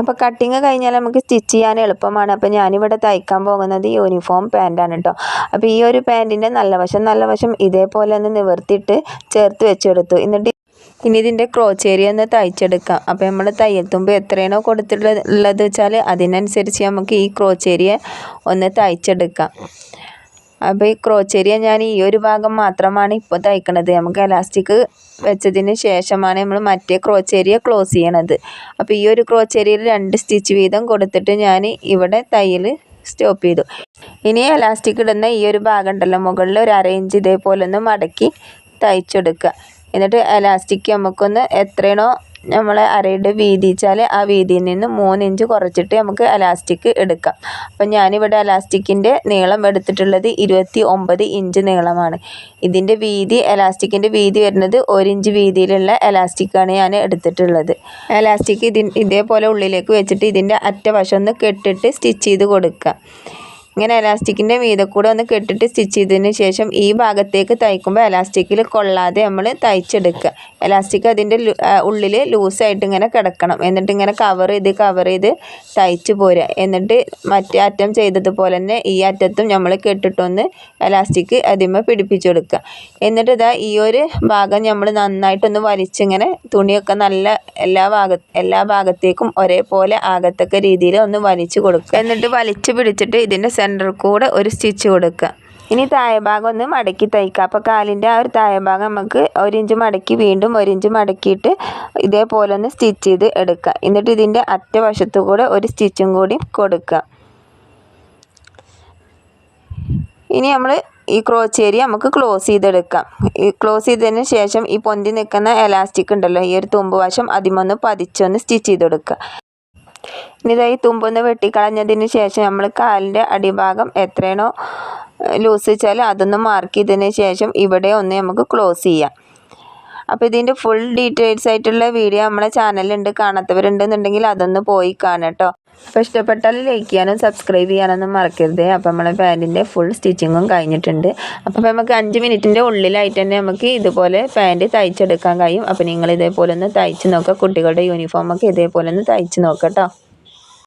അപ്പോൾ കട്ടിങ് കഴിഞ്ഞാൽ നമുക്ക് സ്റ്റിച്ച് ചെയ്യാൻ എളുപ്പമാണ്. അപ്പോൾ ഞാനിവിടെ തയ്ക്കാൻ പോകുന്നത് യൂണിഫോം പാന്റാണ് കേട്ടോ അപ്പോൾ ഈ ഒരു പാന്റിന്റെ നല്ല വശം നല്ല വശം ഇതേപോലെ ഒന്ന് നിവർത്തിയിട്ട് ചേർത്ത് വെച്ചെടുത്തു. എന്നിട്ട് ഇനി ഇതിന്റെ ക്രോച്ച് ഏരിയ ഒന്ന് തയ്ച്ചെടുക്കാം. അപ്പോൾ നമ്മൾ തയ്യൽ തുമ്പ് എത്രയാണോ കൊടുത്തിട്ടുള്ളത് വെച്ചാൽ അതിനനുസരിച്ച് നമുക്ക് ഈ ക്രോച്ച് ഏരിയ ഒന്ന് തയ്ച്ചെടുക്കാം. അപ്പോൾ ഈ ക്രോച്ചേരിയ ഞാൻ ഈ ഒരു ഭാഗം മാത്രമാണ് ഇപ്പോൾ തയ്ക്കണത്. നമുക്ക് എലാസ്റ്റിക് വെച്ചതിന് ശേഷമാണ് നമ്മൾ മറ്റേ ക്രോച്ചേരിയ ക്ലോസ് ചെയ്യണത്. അപ്പോൾ ഈ ഒരു ക്രോച്ചേരിയയിൽ രണ്ട് സ്റ്റിച്ച് വീതം കൊടുത്തിട്ട് ഞാൻ ഇവിടെ തയ്യൽ സ്റ്റോപ്പ് ചെയ്തു. ഇനി എലാസ്റ്റിക് ഇടുന്ന ഈ ഒരു ഭാഗം ഉണ്ടല്ലോ മുകളിൽ ഒരു അറേഞ്ച് ഇതേപോലെ ഒന്ന് മടക്കി തയ്ച്ചെടുക്കുക. എന്നിട്ട് എലാസ്റ്റിക് നമുക്കൊന്ന് എത്രയാണോ നമ്മളെ അരയുടെ വീതി വെച്ചാൽ ആ വീതിയിൽ നിന്ന് മൂന്ന് ഇഞ്ച് കുറച്ചിട്ട് നമുക്ക് അലാസ്റ്റിക് എടുക്കാം. അപ്പം ഞാനിവിടെ അലാസ്റ്റിക്കിന്റെ നീളം എടുത്തിട്ടുള്ളത് ഇരുപത്തി ഒമ്പത് ഇഞ്ച് നീളമാണ്. ഇതിന്റെ വീതി അലാസ്റ്റിക്കിന്റെ വീതി വരുന്നത് ഒരിഞ്ച് വീതിയിലുള്ള അലാസ്റ്റിക്കാണ് ഞാൻ എടുത്തിട്ടുള്ളത്. അലാസ്റ്റിക് ഇതി ഇതേപോലെ ഉള്ളിലേക്ക് വെച്ചിട്ട് ഇതിന്റെ അറ്റവശം ഒന്ന് കെട്ടിട്ട് സ്റ്റിച്ച് ചെയ്ത് കൊടുക്കുക. ഇങ്ങനെ എലാസ്റ്റിക്കിന്റെ മീതെ കൂടെ ഒന്ന് കെട്ടിട്ട് സ്റ്റിച്ച് ചെയ്തതിന് ശേഷം ഈ ഭാഗത്തേക്ക് തയ്ക്കുമ്പോൾ എലാസ്റ്റിക്കിൽ കൊള്ളാതെ നമ്മൾ തയ്ച്ചെടുക്കുക. എലാസ്റ്റിക് അതിന്റെ ഉള്ളിൽ ലൂസായിട്ട് ഇങ്ങനെ കിടക്കണം. എന്നിട്ട് ഇങ്ങനെ കവർ ചെയ്ത് കവർ ചെയ്ത് തയ്ച്ച് പോരുക. എന്നിട്ട് മറ്റേ അറ്റം ചെയ്തതുപോലെ തന്നെ ഈ അറ്റത്തും നമ്മൾ കെട്ടിട്ടൊന്ന് എലാസ്റ്റിക് അതിമ പിടിപ്പിച്ചു കൊടുക്കുക. എന്നിട്ട് ഇതാ ഈ ഒരു ഭാഗം നമ്മൾ നന്നായിട്ടൊന്ന് വലിച്ചിങ്ങനെ തുണിയൊക്കെ നല്ല എല്ലാ ഭാഗ എല്ലാ ഭാഗത്തേക്കും ഒരേപോലെ ആകത്തക്ക രീതിയിൽ ഒന്ന് വലിച്ചു കൊടുക്കുക. എന്നിട്ട് വലിച്ചു പിടിച്ചിട്ട് ഇതിന്റെ സെന്ററിൽ കൂടെ ഒരു സ്റ്റിച്ച് കൊടുക്കുക. ഇനി താഴെ ഭാഗം ഒന്ന് മടക്കി തയ്ക്കുക. അപ്പോൾ കാലിന്റെ ആ ഒരു താഴെ ഭാഗം നമുക്ക് ഒരു ഇഞ്ച് മടക്കി വീണ്ടും ഒരു ഇഞ്ച് മടക്കിയിട്ട് ഇതേപോലെ ഒന്ന് സ്റ്റിച്ച് ചെയ്ത് എടുക്കുക. എന്നിട്ട് ഇതിന്റെ അറ്റവശത്തു കൂടെ ഒരു സ്റ്റിച്ചും കൂടി കൊടുക്കുക. ഇനി നമ്മൾ ഈ ക്രോച്ച് ഏരിയ നമുക്ക് ക്ലോസ് ചെയ്തെടുക്കാം. ഈ ക്ലോസ് ചെയ്തതിന് ശേഷം ഈ പൊന്തി നിൽക്കുന്ന എലാസ്റ്റിക് ഉണ്ടല്ലോ ഈ ഒരു തുമ്പ് വശം അതിമൊന്ന് പതിച്ചൊന്ന് സ്റ്റിച്ച് ചെയ്ത് കൊടുക്കുക. ഇനി ഇതാ ഈ തുമ്പൊന്ന് വെട്ടിക്കളഞ്ഞതിന് ശേഷം നമ്മൾ കാലിന്റെ അടിഭാഗം എത്രയാണോ ലൂസ് വെച്ചാൽ അതൊന്ന് മാർക്ക് ചെയ്തതിന് ശേഷം ഇവിടെ ഒന്ന് നമുക്ക് ക്ലോസ് ചെയ്യാം. അപ്പോൾ ഇതിന്റെ ഫുൾ ഡീറ്റെയിൽസ് ആയിട്ടുള്ള വീഡിയോ നമ്മളെ ചാനലുണ്ട് കാണാത്തവരുണ്ടെന്നുണ്ടെങ്കിൽ അതൊന്ന് പോയി കാണട്ടോ അപ്പോൾ ഇഷ്ടപ്പെട്ടാൽ ലൈക്ക് ചെയ്യാനും സബ്സ്ക്രൈബ് ചെയ്യാനൊന്നും മറക്കരുത്. അപ്പോൾ നമ്മളെ പാന്റിന്റെ ഫുൾ സ്റ്റിച്ചിങ്ങും കഴിഞ്ഞിട്ടുണ്ട്. അപ്പോൾ നമുക്ക് അഞ്ച് മിനിറ്റിന്റെ ഉള്ളിലായിട്ട് തന്നെ നമുക്ക് ഇതുപോലെ പാന്റ് തയ്ച്ചെടുക്കാൻ കഴിയും. അപ്പോൾ നിങ്ങൾ ഇതേപോലെ ഒന്ന് തയ്ച്ച് നോക്കുക. കുട്ടികളുടെ യൂണിഫോമൊക്കെ ഇതേപോലെ ഒന്ന് തയ്ച്ച് നോക്കാം കേട്ടോ